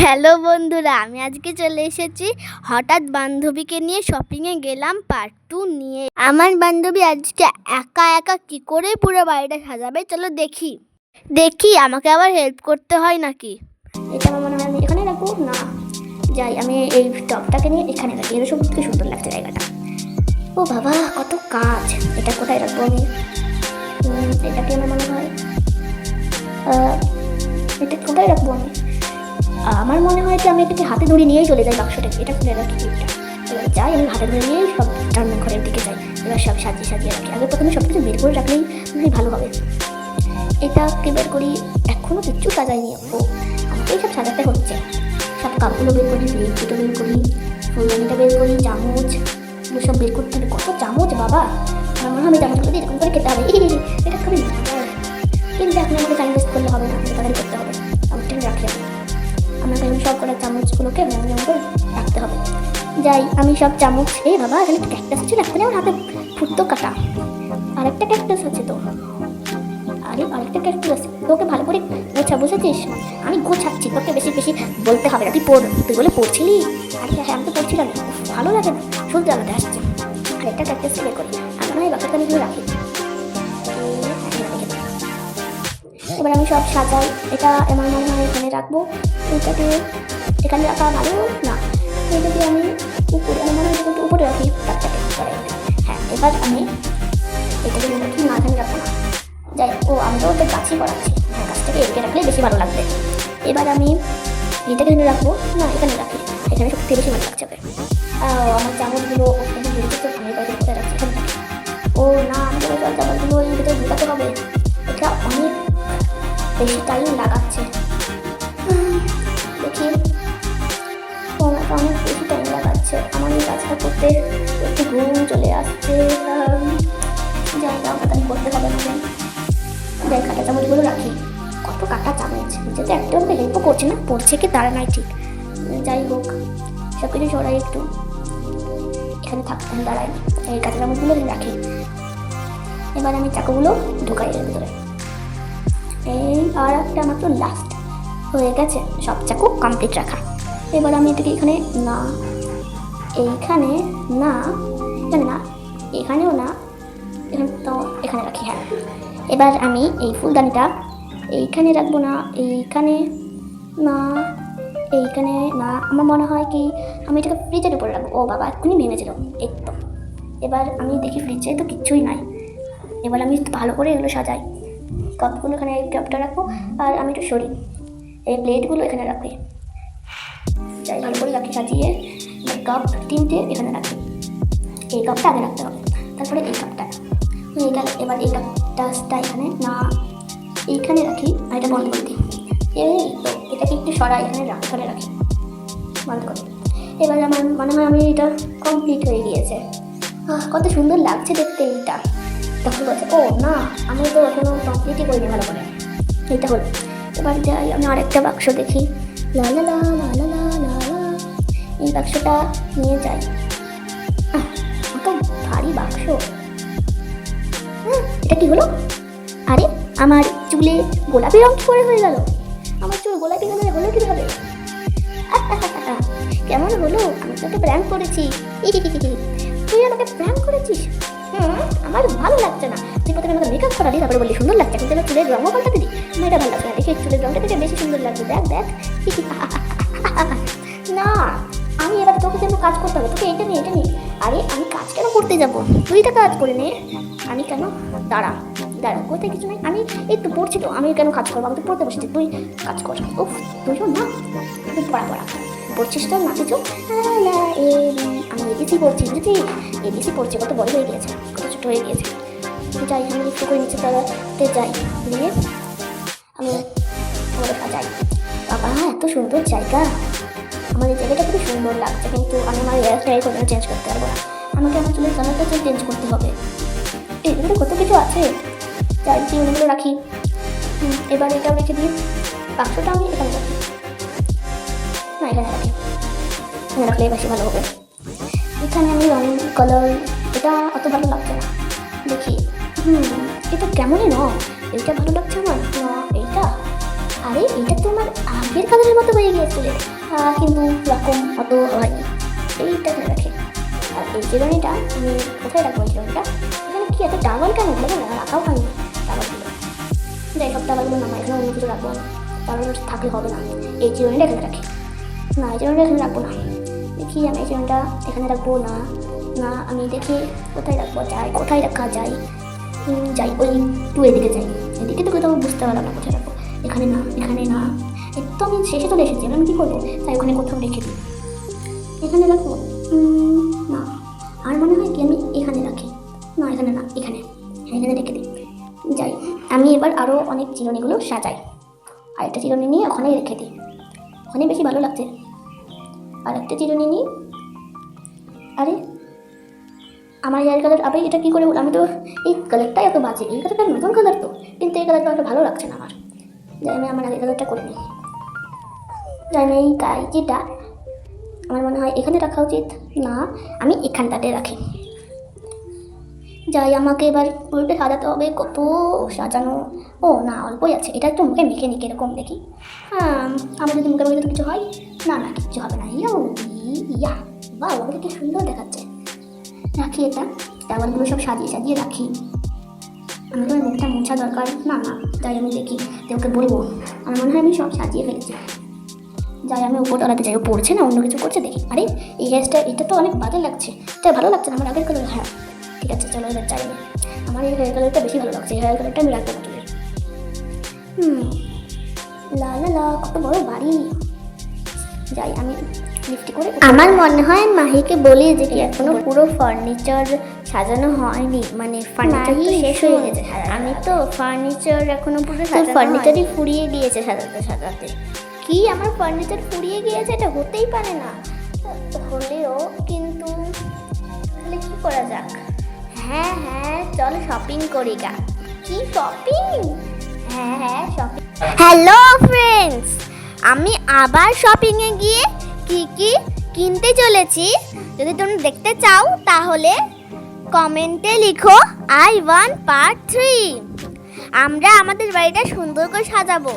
Hello বন্ধুরা, আমি আজকে চলে এসেছি। হঠাৎ বান্ধবীকে নিয়ে শপিংয়ে গেলাম পার্ট টু নিয়ে। আমার বান্ধবী আজকে একা একা কি করে পুরো বাড়িটা সাজাবে? চলো দেখি। দেখি, আমাকে আবার হেল্প করতে হয় নাকি? এটা আমার মনে হয় আমি এখানে রাখব? না। যাই, আমি এই টপটাকে নিয়ে এখানে রাখি। এটা সব সুন্দর লাগছে জায়গাটা। ও বাবা, কত কাজ। এটা কোথায় রাখব আমি? এটাকে আমার মনে হয়? এটা কোথায় রাখব আমি? আমার মনে হয় যে আমি এটাকে হাতে ধরে নিয়েই চলে যাই বাক্সটাকে। এটা খুলে রাখি, এটা। এবার যাই, আমি হাতে ধরে নিয়েই সব রান্নাঘরের দিকে যাই। এবার সব সাজিয়ে সাজিয়ে রাখি। আগে প্রথমে সব কিছু বের করে রাখলেই হয় ভালো হবে। এটাকে বের করি এখনও কিচ্ছু সাজাইনি। ও, আমাকেই সব সাজাতে হচ্ছে। সব কাপগুলো বের করি বের করি, ফুলদানিটা বের করি, চামচ বাবা, আমার হয় আমি চামচগুলো দিয়ে এরকম করে খেতে হবে এটা খুবই মজার। কিন্তু এখন টাইম করলে হবে না তাড়াতাড়ি করতে হবে। চামচটা রাখি আমি আমাকে আমি সব কটা চামচগুলোকে যেমন করে রাখতে হবে। যাই, আমি সব চামচ এই বাবা, এখানে ক্যাকটাস ছিল একটা আমার হাতে ফুটতো কাটা। আরেকটা ক্যাকটাস আছে তো। আরে, আরেকটা ক্যাকটাস আছে। তোকে ভালো করে গোছা, বুঝেছিস? আমি গোছাচ্ছি, তোকে বেশি বেশি বলতে হবে না। তুই পড়, তুই বলে পড়ছিলি? আরে হ্যাঁ আমি তো পড়ছিলাম। ভালো লাগে না। শুনতে আলাদা আসছে আরেকটা ক্যাকটাস বের করি আমার নয় বাচ্চাটা আমি রাখি এবার আমি সব সাজাই। এটা আমার মনে হয় এখানে রাখব। এটাকে এখানে রাখা ভালো? না। এটাকে আমি উপরে আমার মনে হয় উপরে রাখি। পরে হ্যাঁ এবার আমি এটাকে রাখি না এখানে রাখব না। যাই ও, আমি তো ওদের কাছেই পড়াচ্ছি হ্যাঁ কাছটাকে এদিকে রাখলে বেশি ভালো লাগবে। এবার আমি এটাকে এখানে রাখব। না, এখানে রাখি। এখানে সব থেকে বেশি ভালো লাগছে আমার চামচগুলো আমি। ও না আমাদের সব চামচগুলো এর ভিতরে ঢুকাতে হবে এটা অনেক বেশি টাইম লাগাচ্ছে দেখি ওনাকে অনেক বেশি টাইম লাগাচ্ছে আমার এই করতে একটু ঘুম চলে আসছে আম, যাই না তাড়াতাড়ি করতে হবে আমাকে যাই কাটা চামচগুলো রাখি কত কাটা চামচ যেটা একটা আমাকে হেল্পও করছে না পড়ছে কি তারা ঠিক যাই হোক সব কিছু সরাই একটু এখানে থাকতে আমি দাঁড়াই। এই কাঁচা চামচগুলো রাখি। এবার আমি চাকুগুলো ঢুকাই এর ভিতরে। এই আর একটা মাত্র লাস্ট হয়ে গেছে। সব চাকু কমপ্লিট রাখা। এবার আমি এটাকে এখানে, না, এইখানে, না, এখানে না, এখানেও না, এখানে তো এখানে রাখি হ্যাঁ। এবার আমি এই ফুলদানিটা এইখানে রাখব না, এইখানে, না এইখানে না, আমার মনে হয় কি, আমি এটাকে ফ্রিজের উপরে রাখব। ও বাবা, এক্ষুনি ভেঙেছিল তো। এবার আমি দেখি ফ্রিজে তো কিচ্ছুই নাই। এবার আমি ভালো করে এগুলো সাজাই। কাপগুলো এখানে এই কাপটা রাখব, আর আমি একটু সরি। এই প্লেটগুলো এখানে রাখি যাই, ভালো করে রাখি, সাজিয়ে। কাপ তিনটে এখানে রাখি। এই কাপটা আগে রাখতে হবে। তারপরে এই কাপটা গেল এবার এই কাপটা এখানে না, এইখানে রাখি, আর এটা বন্ধ করে দিই। এই তো সরা এখানে রাখ রাখি। বন্ধ করি। এবার আমার মনে হয় আমি এটা কমপ্লিট হয়ে গিয়েছে। কত সুন্দর লাগছে দেখতে এইটা। তখন বলছে, ও, না, আমি তো এখনও কমপ্লিটই করিনি ভালো করে। এটা হলো। এবার যাই, আমি আরেকটা বাক্স দেখি। লা লা লা লা এই বাক্সটা নিয়ে যাই। কত ভারী বাক্স। হ্যাঁ, এটা কি হলো? আরে, আমার চুলে গোলাপি রং পরে হয়ে গেল? গোলাপি কালারে হলো কীভাবে কেমন হলো? আমি তোকে প্র্যাঙ্ক করেছি। তুই আমাকে প্র্যাঙ্ক করেছিস? আমার ভালো লাগছে না। তুই প্রথমে আমাকে মেকআপ করালি, তারপরে বললি, সুন্দর লাগছে। কিন্তু চুলের রঙও পাল্টাতে দিই আমার এটা ভালো লাগছে না দেখি, চুলের রঙটা থেকে বেশি সুন্দর লাগছে। দেখ দেখ। না, আমি এবার তোকে যেন কাজ করতে হবে। তোকে এটা নিয়ে এটা নিয়ে। আরে, আমি কাজ কেন করতে যাব? তুই তো কাজ করে নে আমি কেন? দাঁড়া। দাঁড়া কোথায় কিছু নেই? আমি এই তো পড়ছি তো আমি কেন কাজ করব? আমি তো পড়তে বসেছি। তুই কাজ কর। উফ তুই না তুই পড়া পড়া। পড়ছিস তো না কিছু লা, এ, আমি এবিসি পড়ছি বুঝেছি? এবিসি পড়ছি কত বড় হয়ে গিয়েছে কত ছোটো হয়ে গিয়েছে। যাই আমি একটু করে নিচে তারাতে যাই দিয়ে আমি আমাদের সাজাই বাবা এত সুন্দর জায়গা। আমার এই জায়গাটা খুব সুন্দর লাগছে কিন্তু আমি আমার হেয়ার স্টাইল কোনো চেঞ্জ করতে পারব না। আমাকে আমার চুলের কালারটা চেঞ্জ করতে হবে। এগুলো কত কিছু আছে? ওগুলো রাখি। এবার এটাও রেখে দিই। বাক্সটা আমি এখানে রাখি। না, এখানে রাখি। এখানে রাখলে বেশি ভালো হবে। এখানে আমি রঙ কালার এটা অত ভালো লাগছে না। দেখি। হুম, এটা কেমনই ন এইটা ভালো লাগছে আমার? না, এইটা? আরে, এইটা তো আমার আগের কালারের মতো হয়ে গিয়েছিল কিন্তু এরকম অত হয়নি। এইটা ধরে রাখে। আর এই চিরুনিটা আমি কোথায় রাখব এই চিরুনিটা এখানে কি এত টাওয়াল কেন? না, রাখাও হয়নি। যাই সব টাওয়ালগুলো নামাই এখানে অন্য কিছু রাখব। না টাওয়াল থাকলে হবে না। এই চিরুনিটা এখানে রাখি। না, এই চিরুনিটা এখানে রাখব না। দেখি আমি এই চিরুনিটা এখানে রাখব না। না, আমি দেখি কোথায় রাখব, যাই, কোথায় রাখা যায়। যাই, ওই একটু এদিকে যাই। এদিকে তো কোথাও বুঝতে পারলাম না কোথায় রাখব। এখানে না এখানে না। তো আমি শেষে চলে এসেছি আমি কী করব? তাই ওখানে কোথাও রেখে দিই। এখানে রাখব? না। আর মনে হয় কি আমি এখানে রাখি? না, এখানে না, এখানে। হ্যাঁ এখানে রেখে দিই। যাই। আমি এবার আরও অনেক চিরুনিগুলো সাজাই। আর একটা চিরুনি নিয়ে ওখানেই রেখে দিই। ওখানে বেশি ভালো লাগছে। আর একটা চিরুনি নিই আরে, আমার হেয়ার কালার আবার এটা কী করে আমি তো এই কালারটাই এত বাজে। এই কালারটা নতুন কালার তো। কিন্তু এই কালারটা অত ভালো লাগছে না আমার। যাই, আমি আমার আগের কালারটা করে নিই। যাই, আমি এই কাইজিটা আমার মনে হয় এখানে রাখা উচিত। না, আমি এখানটাতে রাখি যাই, আমাকে এবার পুরোটা সাজাতে হবে। কত সাজানো। ও, না, অল্পই আছে। এটা একটু মুখে মেখে নিকে, এরকম দেখি। হ্যাঁ আমার যদি মুখে মুখে কিছু হয়, না না, কিছু হবে না। ইয়া ইয়া বা আমাকে কি সুন্দর দেখাচ্ছে। রাখি এটা। টাওয়ালগুলো সব সাজিয়ে সাজিয়ে রাখি। আমি তো মুখটা মোছা দরকার। না না তাই আমি দেখি। যে ওকে বলব। আমার মনে হয় আমি সব সাজিয়ে ফেলেছি। যাই, আমি উপর তলাতে যাই। ও পড়ছে না, অন্য কিছু করছে, দেখি। আরে, এই হেয়ারস্টাইল এটা তো অনেক বাজে লাগছে। এটা ভালো লাগছে না, আমার আগের কালার হ্যাঁ। ঠিক আছে চলো এবার যাই। আমার এই হেয়ার কালারটা বেশি ভালো লাগছে এই হেয়ার কালারটা আমি রাখব চুলের হুম লা লা লা কত বড় বাড়ি। যাই আমি লিফটি করে আমার মনে হয় মাহিকে বলি যে কি এখনও পুরো ফার্নিচার সাজানো হয়নি মানে ফার্নিচার তো শেষ হয়ে গেছে আমি তো ফার্নিচার এখনও পুরো ফার্নিচারই ফুরিয়ে গিয়েছে সাজাতে সাজাতে। কি আমার ফার্নিচার ফুরিয়ে গিয়েছে? এটা হতেই পারে না। হলেও কিন্তু তাহলে কি করা যাক? হ্যাঁ হ্যাঁ চল শপিং করি গা। কি শপিং হ্যাঁ হ্যাঁ শপিং হ্যালো ফ্রেন্ডস আমি আবার শপিংয়ে গিয়ে কি কি কিনতে চলেছি। যদি তোমরা দেখতে চাও, তাহলে কমেন্টে লিখো আই ওয়ান পার্ট থ্রি আমরা আমাদের বাড়িটা সুন্দর করে সাজাবো.